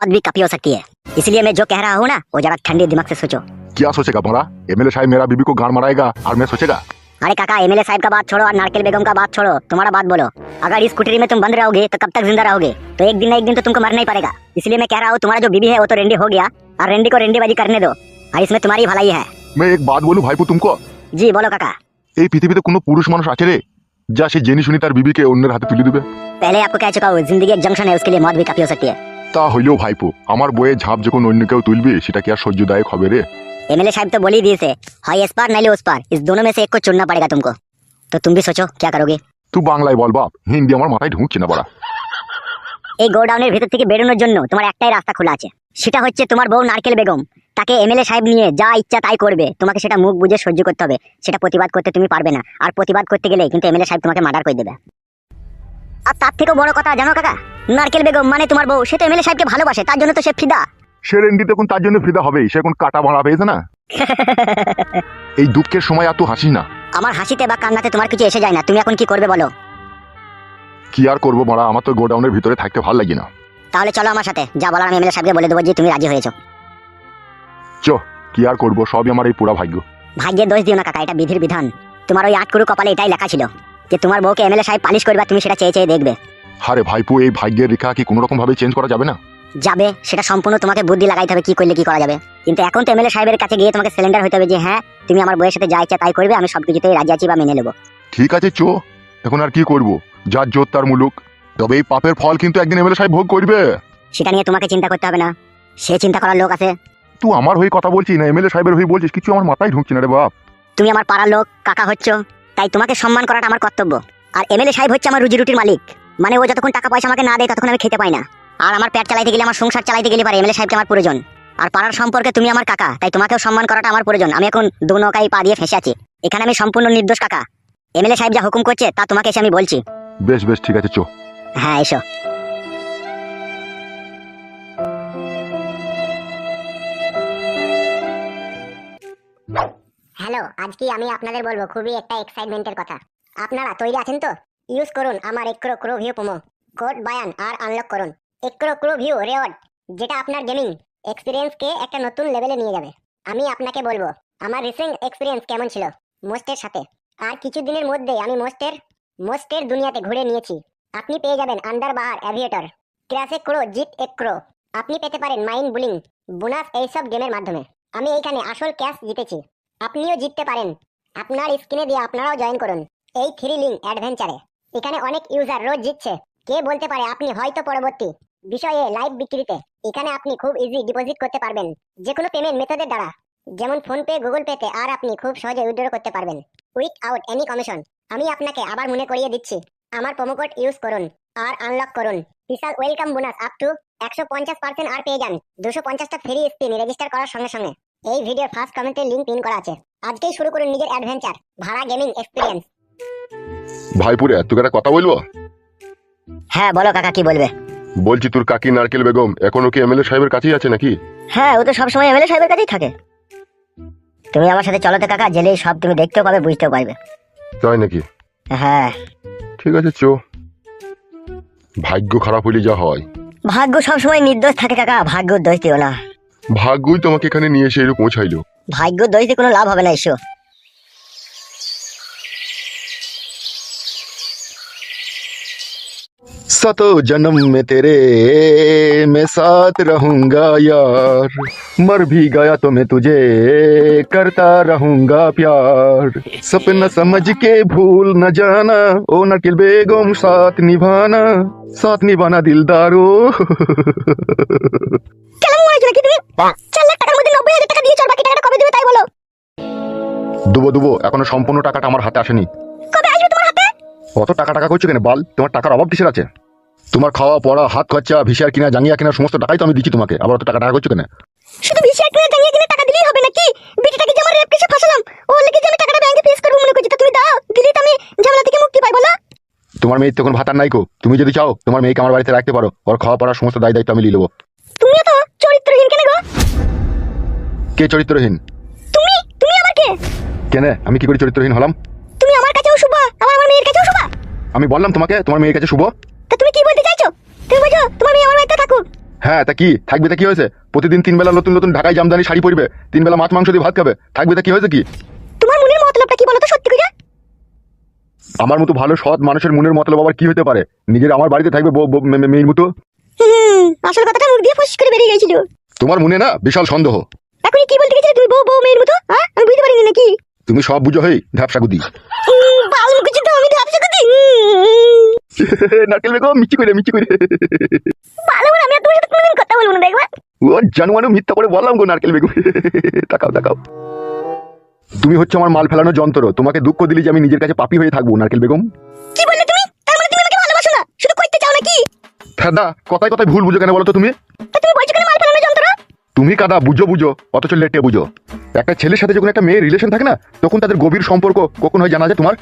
मौत भी कभी हो सकती है इसलिए मैं जो कह रहा हूँ ना वो जरा ठंडे दिमाग से सोचो क्या सोचेगा बड़ा एमएलए साहब मेरा बीबी को गाड़ मराएगा और मैं सोचेगा अरे काका एमएलए साहब का बात छोड़ो और नारकेल बेगम का बात छोड़ो तुम्हारा बात बोलो अगर इस कुटरी में तुम बंद रहोगे तो कब तक जिंदा रहोगे तो एक दिन ना एक दिन तो तुमको मरना ही पड़ेगा इसलिए मैं कह रहा हूँ तुम्हारा जो बीबी है वो तो रेंडी हो गया और रेंडी को रेंडीबाजी करने दो और इसमें तुम्हारी भलाई है मैं एक बात বলু ভাইপো তুমকো जी बोलो काका এই পৃথিবীতে কোনো পুরুষ মানুষ আছে রে যা সে জেনে শুনি তার বিবিকে অন্যের হাতে তুলে দিবে पहले आपको कह चुका हूँ जिंदगी एक जंक्शन है उसके लिए मौत भी काफी हो सकती है তা হইলেও ভাইপো আমার বইয়ে ঝাঁপ যখন অন্য কেউ তুলবে সেটা কি আর সহ্যদায়ক হবে রে एमएलए साहब तो बोल ही दिए से हाँ इस पार नहीं उस पार इस दोनों में से एक को चुनना पड़ेगा तुमको तो तुम भी सोचो क्या करोगे তুই বাংলায় বল বাপ হিন্দি আমার মাথায় ঢুকছে না বড়া এই গোডাউনের ভেতর থেকে বেরোনোর জন্য তোমার একটাই রাস্তা খোলা আছে সেটা হচ্ছে তোমার বউ নারকেল বেগম তাকে এমএলএ সাহেব নিয়ে যা ইচ্ছা তাই করবে। তোমাকে সেটা মুখ বুঝে সহ্য করতে হবে। সেটা প্রতিবাদ করতে তুমি পারবে না। আর প্রতিবাদ করতে গেলে কিন্তু এমএলএ সাহেব তোমাকে মার্ডার করে দেবে। আর তার থেকেও বড় কথা জানো কাকা? নারকেল বেগম মানে তোমার বউ সে তো এমএলএ সাহেবকে ভালোবাসে তার জন্য তো সে ফিদা। সে রেন্ডি তখন তার জন্য ফিদা হবেই। সে এখন কাটা ভাড়া পেয়েছে না? এই দুঃখের সময় তুই হাসিস না। আমার হাসিতে বা কান্নাতে তোমার কিছু এসে যায় না। তুমি এখন কি করবে বলো? কি আর করব বড়া? আমার তো গোডাউনের ভিতরে থাকতে ভালো লাগে না। তাহলে চলো আমার সাথে। যা বলার আমি এমএলএ সাহেবকে বলে দেবো যে তুমি রাজি হয়েছো। চ কি আর করব? সবই আমার এই পুরা ভাগ্য। ভাগ্যের দোষ দিও না কাকা এটা বিধির বিধান। তোমার ওই আটকুরু কপালে এটাই লেখা ছিল যে তোমার বউকে এমএলএ সাহেব পালিশ করবে তুমি সেটা চেয়ে চেয়ে দেখবে। আরে ভাইপো এই ভাগ্যের রেখা কি কোনো রকম ভাবে চেঞ্জ করা যাবে না? যাবে সেটা সম্পূর্ণ তোমাকে বুদ্ধি লাগাইতে হবে কি করলে কি করা যাবে। কিন্তু এখন তো এমএলএ সাহেবের কাছে গিয়ে তোমাকে সিলিন্ডার হতে হবে যে হ্যাঁ তুমি আমার বউয়ের সাথে যা ইচ্ছা তাই করবে আমি সবকিছুতেই রাজি আছি বা মেনে নেব। ঠিক আছে চো। এখন আর কি করব? যার জোর তার মুলুক। তবে এই পাপের ফল কিন্তু একদিন এমএলএ সাহেব ভোগ করবে। সেটা নিয়ে তোমাকে চিন্তা করতে হবে না। সে চিন্তা করার লোক আছে। তুই আমার হয়ে কথা বলছিস না এমএলএ সাহেবের হয়ে বলছিস কিছু আমার মাথায় ঢুকছে না রে বাপ। তুমি আমার পাড়ার লোক কাকা হচ্ছ তাই তোমাকে সম্মান করাটা আমার কর্তব্য। আর এমএলএ সাহেব হচ্ছে আমার রুজি রুটির মালিক। মানে ও যতক্ষণ টাকা পয়সা আমাকে না দেয় ততক্ষণ আমি খেতে পাই না। আর আমার পেট চালাইতে গেলে আমার সংসার চালাইতে গেলে পারে এমএলএ সাহেবকে আমার প্রয়োজন। আর পাড়ার সম্পর্কে তুমি আমার কাকা তাই তোমাকেও সম্মান করাটা আমার প্রয়োজন। আমি এখন দু নৌকায় পা দিয়ে ফেসে আছি। এখানে আমি সম্পূর্ণ নির্দোষ কাকা। এমএলএ সাহেব যা হুকুম করছে তা তোমাকে এসে আমি বলছি। বেশ বেশ ঠিক আছে চো। হ্যাঁ এসো। হ্যালো আজকে আমি আপনাদের বলব, খুবই একটা এক্সাইটমেন্টের কথা। আপনারা তৈরি আছেন তো? ইউজ করুন আমার এক্রো ক্রো ভিউ প্রোমো কোড বায়ান আর আনলক করুন। এক্রো ক্রো ভিউ রেওয়ার্ড যেটা আপনার গেমিং এক্সপিরিয়েন্সকে একটা নতুন লেভেলে নিয়ে যাবে। আমি আপনাকে বলব, আমার রিসেন্ট এক্সপিরিয়েন্স কেমন ছিল? মোস্টের সাথে। আর কিছু দিনের মধ্যেই আমি মোস্টের মোস্টের দুনিয়াতে ঘুরে নিয়েছি। আপনি পেয়ে যাবেন আন্ডার বাহার অ্যাভিয়েটর ক্র্যাশে ক্রো জিট এক ক্রো আপনি পেতে পারেন মাইন্ড বুলিং বোনাস এইসব গেমের মাধ্যমে। আমি এইখানে আসল ক্যাশ জিতেছি। আপনিও জিততে পারেন। আপনার স্ক্রিনে দিয়ে আপনারাও জয়েন করুন এই থ্রিলিং অ্যাডভেঞ্চারে। এখানে অনেক ইউজার রোজ জিতছে। কে বলতে পারে আপনি হয়তো পরবর্তী বিষয়ে লাইভ বিক্রিতে। এখানে আপনি খুব ইজি ডিপোজিট করতে পারবেন। যে কোনো পেমেন্ট মেথডের দ্বারা। যেমন ফোনপে গুগল পেতে আর আপনি খুব সহজে উইথড্র করতে পারবেন। উইথ আউট এনি কমিশন আমি আপনাকে আবার মনে করিয়ে দিচ্ছি। আমার প্রোমো কোড ইউজ করুন আর আনলক করুন। বিশাল ওয়েলকাম বোনাস আপ টু একশো পঞ্চাশ পার্সেন্ট আর পেয়ে যান। দুশো পঞ্চাশটা ফ্রি স্পিন রেজিস্টার করার সঙ্গে সঙ্গে। এই ভিডিওর ফার্স্ট কমেন্টে লিঙ্ক পিন করা আছে। আজকেই শুরু করুন নিজের অ্যাডভেঞ্চার ভাড়া গেমিং এক্সপিরিয়েন্স ভাইপুরে তোকে একটা কথা বলব? হ্যাঁ বলো কাকা কি বলবে? বলছি তোর কাকি নারকেল বেগম এখনও কি এমএলএ সাহেবের কাছেই আছে নাকি? হ্যাঁ ও তো সবসময় এমএলএ সাহেবের কাছেই থাকে। তুমি আমার সাথে চলো তো কাকা জেলেই সব তুমি দেখতেও পাবে বুঝতেও পারবে। তাই নাকি? হ্যাঁ। ঠিক আছে চো। ভাগ্য খারাপ হইলে যা হয়। ভাগ্য সবসময় নির্দোষ থাকে কাকা ভাগ্য দোষ দিও না। ভাগ্যই তোমাকে এখানে নিয়ে এসে এরকম পৌঁছাইলো ভাগ্য দোষ কোনো লাভ হবে না এসো। सतो जन्म में तेरे मैं साथ रहूंगा यार मर भी गया तो मैं तुझे करता रहूंगा प्यार सपना समझ के भूल न जाना ओ नकिल बेगम साथ निभाना साथ निभाना दिलदारो কেমন মনে হচ্ছে নাকি তুমি চার লাখ টাকার মধ্যে নব্বই হাজার টাকা দিয়েছো আর বাকি টাকাটা কবে দেবে তাই বলো দুবো দুবো এখনো সম্পূর্ণ টাকাটা আমার হাতে আসেনি কবে আসবে তোমার হাতে অত টাকা টাকা করছো কেন বাল তোমার টাকার অভাব কিসের আছে তোমার খাওয়া পড়া হাত খরচা ভিসার কিনা জাঙ্গিয়া কিনা সমস্ত টাকাই তো আমি দিচ্ছি তোমাকে। আবার অত টাকা টাকা করছ কেন? শুধু ভিসা কিনে টাঙিয়ে কিনে টাকা দিলেই হবে নাকি? বিটিটাকে যে আমার রেপ কেসে ফাঁসালাম ও লেগে যে আমি টাকাটা ব্যাংকে ফিস করব মনে করছি তা তুমি দাও দিলি তো আমি ঝামেলা থেকে মুক্তি পাই বলো। তোমার মেয়ে তখন ভাতার নাই কো। তুমি যদি চাও তোমার মেয়েকে আমার বাড়িতে রাখতে পারো। ওর খাওয়া পড়ার সমস্ত দায় দায়িত্ব আমি নিয়ে নেব। তুমিও তো চরিত্রহীন কেন গো? কে চরিত্রহীন? তুমি? তুমি আমার কে? কেন? আমি কি করে চরিত্রহীন হলাম? তুমি আমার কাছেও শুভ আমার মেয়ের কাছেও শুভা? আমি বললাম তোমাকে তোমার মেয়ের কাছে শুভ। তা তুমি কি বলতে চাইছো? তুমি বলছো তোমার মেয়ে আমার বাড়িতে থাকুক। হ্যাঁ তা কি? থাকবে তা কি হয়েছে? প্রতিদিন তিন বেলা নতুন নতুন ঢাকায় জামদানি শাড়ি পরবে তিন বেলা মাছ মাংস দিয়ে ভাত খাবে থাকবে তা কি হয়েছে কি? তোমার মনের মতলবটা কি বলো তো সত্যি করে? আমার মতো ভালো সৎ মানুষের মনের মতলব আবার কি হতে পারে? নিজের আমার বাড়িতে থাকবে মেয়ের মতো? আসল কথাটা মুখ দিয়ে ফুস করে বেরিয়ে গেছিল। তোমার মনে না বিশাল সন্দেহ? এখন কি বলতে গেছিলে তুমি বউ বউ মেয়ের মতো? হ্যাঁ আমি বুঝতে পারিনি নাকি? তুমি সব বুঝো হেই ধ্যাপসা গুদি হুম, বাল মুখে তো আমি কথা নারকেল বেগম মিচি করে মিচি করে ভালো করে আমি তোমার সাথে কোনোদিন কথা বলব না দেখবা? ও জানুয়ানো মিথ্যা করে বললাম গো নারকেল বেগম। তাকাও তাকাও। তুমি হচ্ছে আমার মাল ফেলানোর যন্ত্র তোমাকে দুঃখ দিলি যে আমি নিজের কাছে পাপি হয়ে থাকব নারকেল বেগম। কি বললে তুমি? তার মানে তুমি আমাকে ভালোবাসো না? শুধু করতে চাও নাকি? ফেদা কথায় কথায় ভুল বুঝো কেন বলো তো তুমি? তুমি বলছো কেন মাল ফেলানো যন্ত্র? তুমি কাদা বুঝো বুঝো অথচ লেটে বুঝো। একটা ছেলের সাথে যখন একটা মেয়ের রিলেশন থাকে না তখন তাদের গভীর সম্পর্ক কখন হয় জানা যায় তোমার?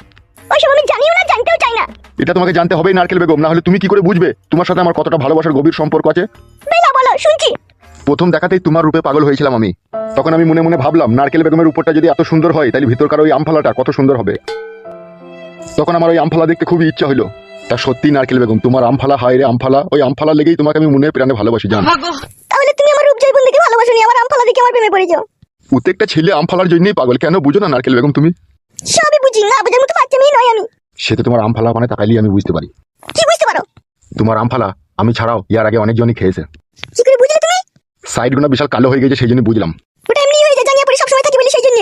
ওইসব আমি জানিও না জানতেও চাই না। এটা তোমাকে জানতে হবেই নারকেল বেগম। না হলে তুমি কি করে বুঝবে? তোমার সাথে আমার কতটা ভালোবাসার গভীর সম্পর্ক আছে? বেলা বলো শুনছি। প্রথম দেখাতেই তোমার রূপে পাগল হয়েছিলাম আমি। তখন আমি মনে মনে ভাবলাম নারকেল বেগমের উপরটা যদি এত সুন্দর হয় তাহলে ভিতরকার ওই আমফালাটা কত সুন্দর হবে। তখন আমার ওই আমফালা দেখতে খুবই ইচ্ছা হলো তা সত্যি নারকেল বেগম তোমার আমফালা হায় রে আমফালা ওই আমফালা লেগেই তোমাকে আমি মনে প্রাণে ভালোবাসি জান। তাহলে তুমি আমার রূপ জৈবন দেখে ভালোবাসো নি আমার আমফালা দেখে আমার প্রেমে পড়েছো প্রত্যেকটা ছেলে আমফালার জন্যই পাগল কেন বুঝো না নারকেল বেগম তুমি? সবই বুঝি না বোঝার আমি। সে তো তোমার আমফালা মানে তাকাইলেই আমি বুঝতে পারি। কি বুঝতে পারো? তোমার আমফালা আমি ছাড়াও ইয়ার আগে অনেকজনই খেয়েছে। কি করে বুঝলে তুমি? সাইডগুলো বিশাল কালো হয়ে গেছে সেই জন্য বুঝলাম। ওটা এমনি হয়ে যায় পড়ে সবসময় থাকি বলি সেই জন্য।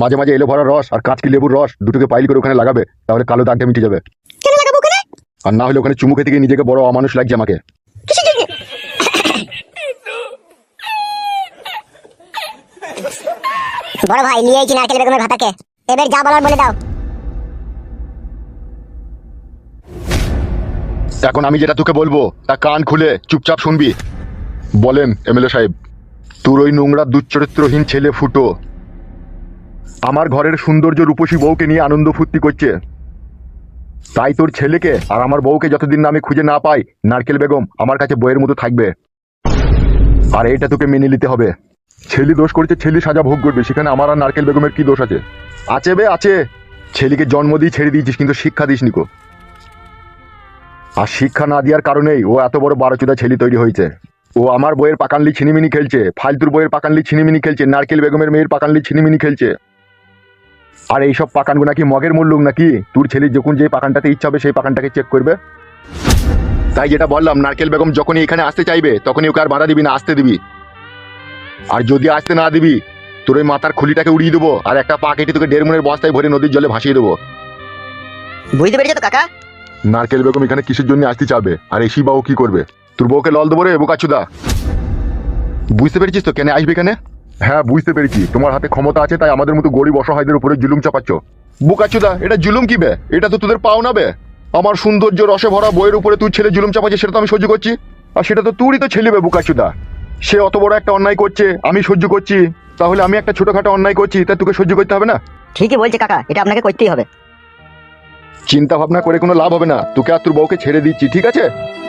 মাঝে মাঝে এলো ভরা রস আর কাঁচকি লেবুর রস দুটোকে পাইল করে ওখানে লাগাবে তাহলে কালো দাগটা মিটে যাবে। কেন লাগাবো ওখানে? আর না হলে ওখানে চুমু খেতে গিয়ে নিজেকে বড় অমানুষ লাগছে আমাকে। বড় ভাই নিয়ে আইছি নারকেল বেগমের ভাতাকে। এবার যা বলার বলে দাও। এখন আমি যেটা তোকে বলব, তা কান খুলে চুপচাপ শুনবি। বলেন, এমএলএ সাহেব, তোর ওই নোংরা দুচ্চরিত্রহীন ছেলে ফুটো, আমার ঘরের সৌন্দর্য রূপসী বউকে নিয়ে আনন্দ ফুর্তি করছে। তাই তোর ছেলেকে আর আমার বউকে যতদিন না আমি খুঁজে না পাই, নারকেল বেগম আমার কাছে বইয়ের মতো থাকবে। আর এটা তোকে মেনে নিতে হবে। ছেলে দোষ করেছে, ছেলে সাজা ভোগ করবে, সেখানে আমার আর নারকেল বেগমের কি দোষ আছে? আছে বে, আছে। ছেলেকে জন্ম দিয়ে ছেড়ে দিয়েছিস, কিন্তু শিক্ষা দিস নিকো আর শিক্ষা না দেওয়ার কারণেই ও এত বড় বারোচুদা ছেলে তৈরি হয়েছে। ও আমার বইয়ের পাকানলি ছিনিমিনি খেলছে, ফালতুর বইয়ের পাকানলি ছিনিমিনি খেলছে, নারকেল বেগমের মেয়ের পাকানলি ছিনিমিনি খেলছে। আর এইসব পাকানগু নাকি মগের মূল্যক নাকি? তোর ছেলে যখন যে পাকানটাতে ইচ্ছা হবে সেই পাকানটাকে চেক করবে। তাই যেটা বললাম, নারকেল বেগম যখনই এখানে আসতে চাইবে, তখনই ওকে আর বাধা দিবি না, আসতে দিবি। আর যদি আসতে না দিবি, তোর ওই মাথার খুলিটাকে উড়িয়ে দেবো, আর একটা পা কেটে তোকে দেড় মনের বস্তায় ভরে নদীর জলে ভাসিয়ে দেবো। বুঝতে পেরেছ তো, কাকা? নারকেল বেগম এখানে কিসের জন্য আসতে চাবে? আর এসি বাবু কি করবে? তোর বউকে লল দেবো রে বোকাচুদা বুঝতে পেরেছিস তো কেন আসবে এখানে? হ্যাঁ বুঝতে পেরেছি। তোমার হাতে ক্ষমতা আছে, তাই আমাদের মতো গরিব অসহায়দের উপরে জুলুম চাপাচ্ছ। বোকাচুদা এটা জুলুম কি বে? এটা তো তোদের পাও না বে। আমার সৌন্দর্য রসে ভরা বইয়ের উপরে তুই ছেলে জুলুম চাপাচ্ছে সেটা তো আমি সহ্য করছি। আর সেটা তো তুরই তো ছেলে বে বোকাচুদা সে অত বড় একটা অন্যায় করছে, আমি সহ্য করছি। তাহলে আমি একটা ছোটখাটো অন্যায় করছি, তা তোকে সহ্য করতে হবে না? ঠিকই বলছে কাকা, এটা আপনাকে করতেই হবে। চিন্তা ভাবনা করে কোনো লাভ হবে না। তোকে আর তোর বউকে ছেড়ে দিচ্ছি ঠিক আছে?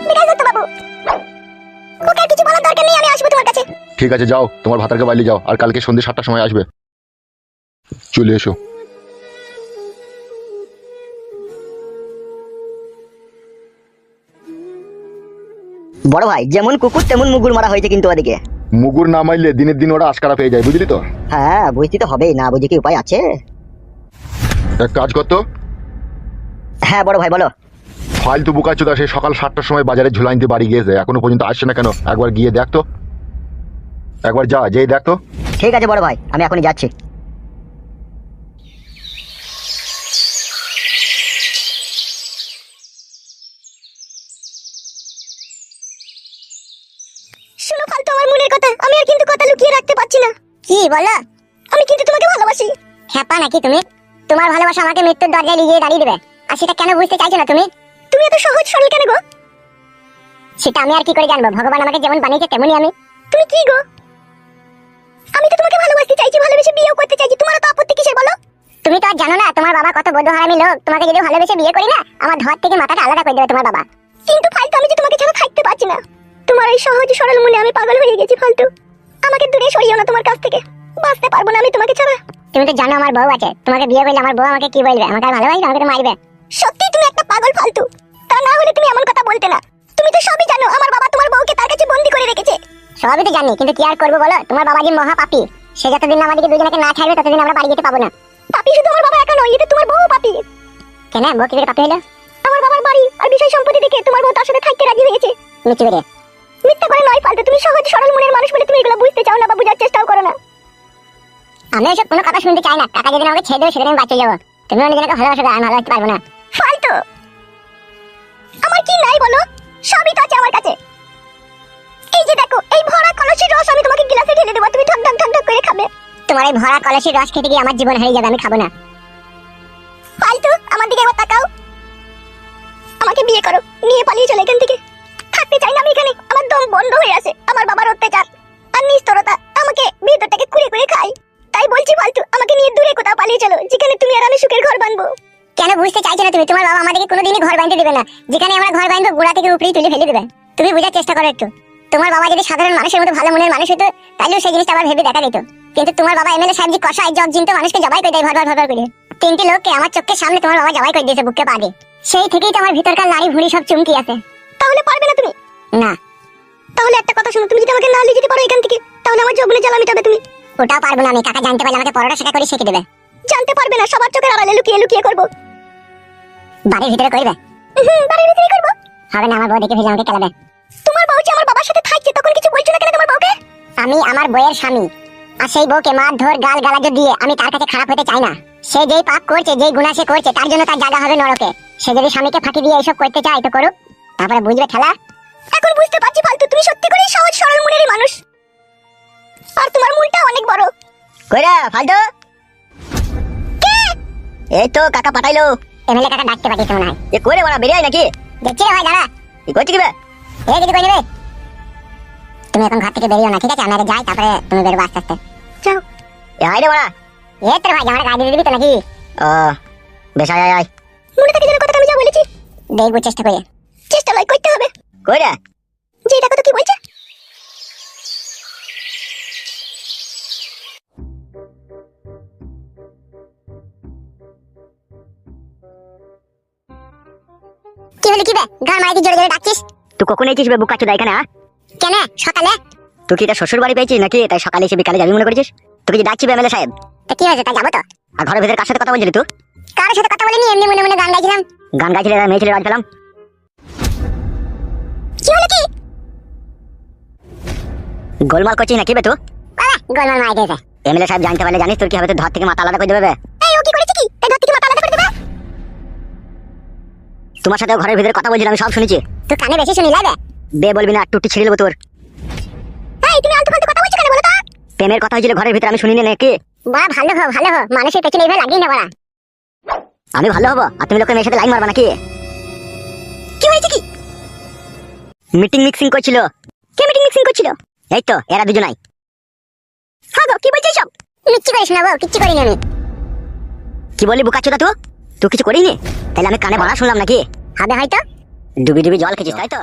বিকাশ দত্ত বাবু। ওকে আর কিছু বলার দরকার নেই আমি আসব তোমার কাছে। ঠিক আছে যাও তোমার ভাতারকে বাইরে যাও আর কালকে সন্ধ্যে সাতটার সময় আসবে। চলে এসো। বড় ভাই যেমন কুকুর তেমন মুগুর মারা হয়েছে কিন্তু ওদিকে। মুগুর না মারলে দিনের দিন ওরা আশকারা পেয়ে যায় বুঝলি তো? হ্যাঁ বুঝতে তো হবেই না বুঝে কি উপায় আছে? এক কাজ করতো হ্যাঁ বড় ভাই বলো। ফালতু বুকাচোদা সে সকাল সাতটার সময় বাজারে ঝুলাইতে বাড়ি গিয়েছে। এখনও পর্যন্ত আসছে না কেন? একবার গিয়ে দেখতো একবার যা যেই দেখতো ঠিক আছে বড় ভাই আমি এখনই যাচ্ছি। শুনো ফালতু আমার মনের কথা। আমি আর কিন্তু কথা লুকিয়ে রাখতে পারছি না। কি বলো? আমি কিন্তু তোমাকে ভালোবাসি। হ্যাপা নাকি তুমি? তোমার ভালোবাসা আমাকে মৃত্যুর দরজায় নিয়ে গিয়ে দাঁড়িয়ে দেবে। আর সেটা কেন বুঝতে চাইছো না তুমি? তুমি এত সহজ সরল কেন গো? সেটা আমি আর কি করে জানব? ভগবান আমাকে যেমন বানিয়েছে তেমনই আমি। তুমি কি গো? আমি তো তোমাকে ভালোবাসতে চাইছি, ভালোবেসে বিয়েও করতে চাইছি। তোমার তো আপত্তি কিসের বলো? তুমি তো আর জানো না, তোমার বাবা কত বদ্ধ হারামি লোক। তোমাকে যদি ভালোবেসে বিয়ে করি না, আমার ধর থেকে মাথাটা আলাদা করে দেবে তোমার বাবা। কিন্তু ফালতু, আমি যে তোমাকে ছাড়া থাকতে পারছি না। তোমার এই সহজ সরল মনে আমি পাগল হয়ে গেছি ফালতু। আমাকে দূরে সরিও না তোমার কাছ থেকে। বাঁচতে পারব না আমি তোমাকে ছাড়া। তুমি তো জানো আমার বউ আছে। তোমাকে বিয়ে করলে আমার বউ আমাকে কি বলবে? আমাকে আর ভালোবাসবে? আমাকে মারবে। সত্যি তুমি একটা পাগল ফালতু। তা না হলে তুমি এমন কথা বলতে না। তুমি তো সবই জানো আমার বাবা তোমার বউকে তার কাছে বন্দি করে রেখেছে। সবই তো জানি কিন্তু কি আর করব বলো? তোমার বাবা যে মহা পাপী সে যতদিন না আমাদেরকে দুজনকে না ছাড়বে ততদিন আমরা বাড়ি যেতে পাবো না। পাপী শুধু আমার বাবা একা নয় এটা তোমার বউ পাপী। কেন? বউ কি পাপী হলো? আমার বাবার বাড়ি আর বিষয় সম্পত্তি দেখে তোমার বউ তার সাথে থাকতে রাজি হয়েছে। মিথ্যে করে মিথ্যে করে নয় ফালতু তুমি সহজ সরল মনের মানুষ বলে তুমি এগুলো বুঝতে চাও না বা বোঝার চেষ্টাও করো না। আমি এসব কোনো কথা শুনতে চাই না। টাকা যেদিন আমাকে ছেড়ে দেবে সেদিন আমি বাঁচে যাব। তুমি অন্যজনকে ভালোবাসো আমি ভালোবাসতে পারব না। নাই বলো? সবই তো আছে আমার কাছে। এই যে দেখো, এই ভরা কলসির রস আমি তোমাকে গ্লাসে ঢেলে দেবো তুমি ঠক ঠক ঠক করে খাবে। তোমার এই ভরা কলসির রস খেতে গিয়ে আমার জীবন হারিয়ে যাবে, আমি খাব না। ঘর দেবে না। যেখানে আমরা ঘর বাঁধবো গোড়া থেকে উপরেই তুলে ফেলে দেবে। তুমি বোঝার চেষ্টা করো একটু। তোমার বাবা যদি সাধারণ মানুষের মতো ভালো মনের মানুষ হতো তাহলেও সেই জিনিসটা আবার ভেবে দেখা দিত কিন্তু তোমার বাবা এমএলএ সাহেব জি কষায় জগ জিনতে মানুষকে জবাই করে দেয় ভর ভর করে। তিনটি লোককে আমার চোখের সামনে তোমার বাবা জবাই করে দিয়েছে বুককে পা দিয়ে সেই থেকেই তো আমার ভিতরকার নারী ভুঁড়ি সব চুমকি আছে। তাহলে পারবে না তুমি? না। তাহলে একটা কথা শোনো তুমি যদি আমাকে না নিয়ে যেতে পারো এখান থেকে তাহলে আমার জগনে জ্বালা মিটাবে তুমি। ওটাও পারব না আমি কাকা জানতে পারলে আমাকে পরোটা শেখা করে শিখে দেবে। জানতে পারবে না সবার চোখের আড়ালে লুকিয়ে লুকিয়ে করব। বাড়ির ভিতরে করবে বাড়ির ভিতরে করব। হবে না আমার বউ দেখে ফেলে আমাকে খেলাবে। তোমার বউ যে আমার বাবার সাথে থাকছে তখন কিছু বলছো না কেন তোমার বউকে? আমি আমার বউয়ের স্বামী আর সেই বউকে মার ধর গাল গালাজ দিয়ে আমি তার কাছে খারাপ হতে চাই না। সে যেই পাপ করছে যেই গুণা সে করছে তার জন্য তার জায়গা হবে নরকে। সে যদি স্বামীকে ফাঁকি দিয়ে এইসব করতে চায় তো করুক। তারপরে বুঝবে খেলা? এখন বুঝতে পারছি ফালতু তুমি সত্যি করে সহজ সরল মনেরই মানুষ। আর তোমার মনটা অনেক বড়। কইরা ফালতু? এই তো কাকা পাঠাইলো। এমএলএ কাকা ডাকতে পাঠিয়েছে মনে হয় এ কইরে বড়া বেরিয়ে আয় নাকি দেখছি রে ভাই দাঁড়া কি করছি কি বে এই দিদি কই নেবে তুমি এখন ঘর থেকে বেরিও না ঠিক আছে আমি আগে যাই তারপরে তুমি বেরোবো আস্তে আস্তে যাও এ আয় রে বড়া এ তোর ভাই আমার গাড়ি দিয়ে দিবি তো নাকি ও বেশ আয় আয় আয় মনে থাকে যেন কথাটা আমি যা বলেছি দেখব চেষ্টা করে চেষ্টা লয় করতে হবে কইরা যে দেখো তো কি বলছে গান জোরে জোরে ডাকছিস? তুই কখন এসেছিস বে বুকা চোদা এখানে? কেন? সকালে? তুই কি এটা শ্বশুর বাড়ি পেয়েছিস নাকি? তাই সকালে এসে বিকালে যাবি মনে করেছিস? তুই কি ডাকছি এমএলএ সাহেব। তা কি হয়েছে? তা যাব তো? আর ঘরের ভিতরে কার সাথে কথা বলছিলি তুই? কারোর সাথে কথা বলিনি এমনি মনে মনে গান গাইছিলাম। গান গাইছিলি আর মেয়ে ছেলে বাড়ি পেলাম। কি হলো কি? গোলমাল করছিস নাকি বে তুই? গোলমাল মাই দিয়েছে এমএলএ সাহেব জানতে পারলে জানিস তোর কি হবে তোর ধর থেকে মাথা আলাদা করে দেবে এই ও কি করেছে কি? তোমার সাথে ঘরের ভিতরে কথা বলছিলাম আমি সব শুনেছি। তুই কানে বেশি শুনি লাবে বে বলবি না টুটি ছিঁড়ে দেবো তোর। এই তুমি ফালতু কথা বলছো কেন বলো তো? প্রেমের কথা হয়েছিল ঘরের ভিতরে আমি শুনিনি নাকি? বড়া ভালো হো ভালো হো মানুষের পেছনে এইভাবে লাগিয়ে না বড়া আমি ভালো হব? আর তুমি লোকের মেয়ের সাথে লাইন মারবা নাকি? কি হয়েছে কি? মিটিং মিক্সিং করছিল। কে মিটিং মিক্সিং করছিল? এই তো এরা দুজনাই। হ্যাঁ গো কি বলছিস সব মিচ্ছি করে শোনাবো কিচ্ছু করিনি আমি। কি বললি বুকাচ্ছো তুই? তুই কিছু করিনি? তাহলে আমি কানে ভাড়া শুনলাম নাকি? হবে হয়তো ডুবি ডুবি জল খেয়েছিস তাই তো?